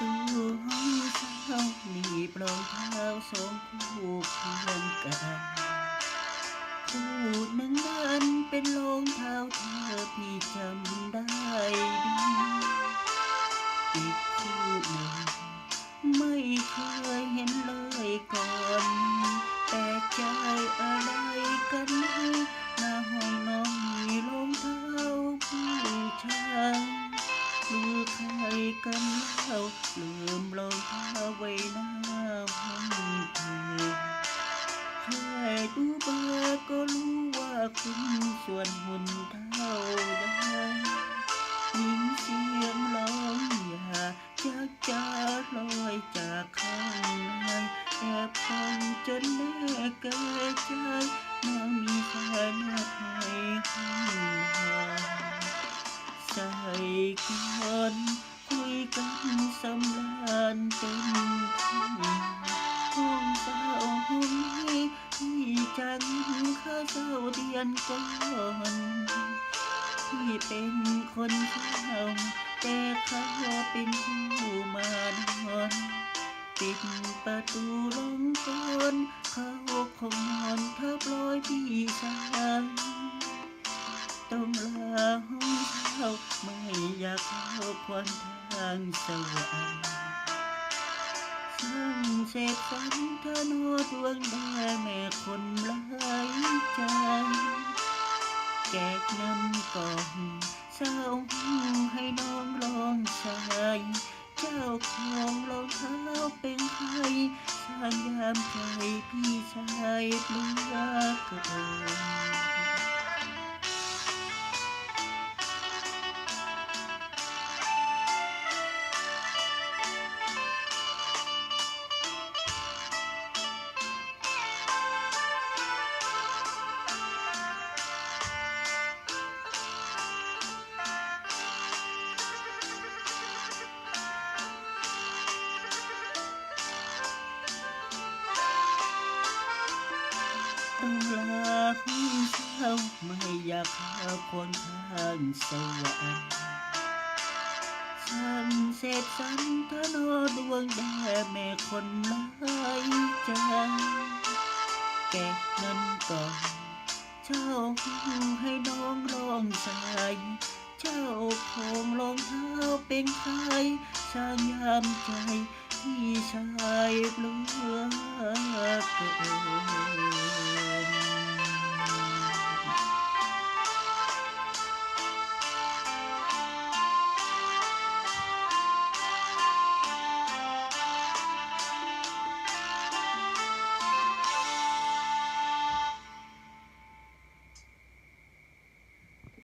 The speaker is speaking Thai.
ประตูห้องเช่าหนีบรองเท้าสองคู่เคียงกันคู่หนึ่งนั้นเป็นรองเท้าเธอพี่จำได้ดีอีกคู่หนึ่ง กันเล่าลืมรองเท้าไว้หน้าห้องเธอแค่ดูเบอร์ก็รู้ว่าคุณส่วนหุ่นเท่าใดยินเสียงร้องอย่าจากจะลอยจากข้างในแอบฟังจนแน่เกิดใจน้องมีแฟนมาให้ห้องนอนใส่ก่อน กันสำราญเต็มที่ห้องเศร้าห้องนี้ที่จังข้าเศร้าเดียนก่อนที่เป็นคนเข้าแต่เขาเป็นผู้มานอนปิดประตูลงก่อนเขาคงนอนทับรอยพี่ชายต้องลาห้องเช่า ไม่อยากเข้าควันทางสวรรค์ซึ่งเสพสันทโนดวงด่แม่คนหลายใจแจกเงินก่อนเศร้าให้น้องลองใส่เจ้าของรองเท้าเป็นใครสร้างยามใจพี่ชายเปลือกเกิน อยากเข้าคนทางสวรรค์ช่างเสพสันทโนดวงแด่แม่คนหลายใจแกะเงินก่อนเช่าให้น้องลองใส่เจ้าของรองเท้าเป็นใครสร้างยามใจพี่ชายเปลือกเกิน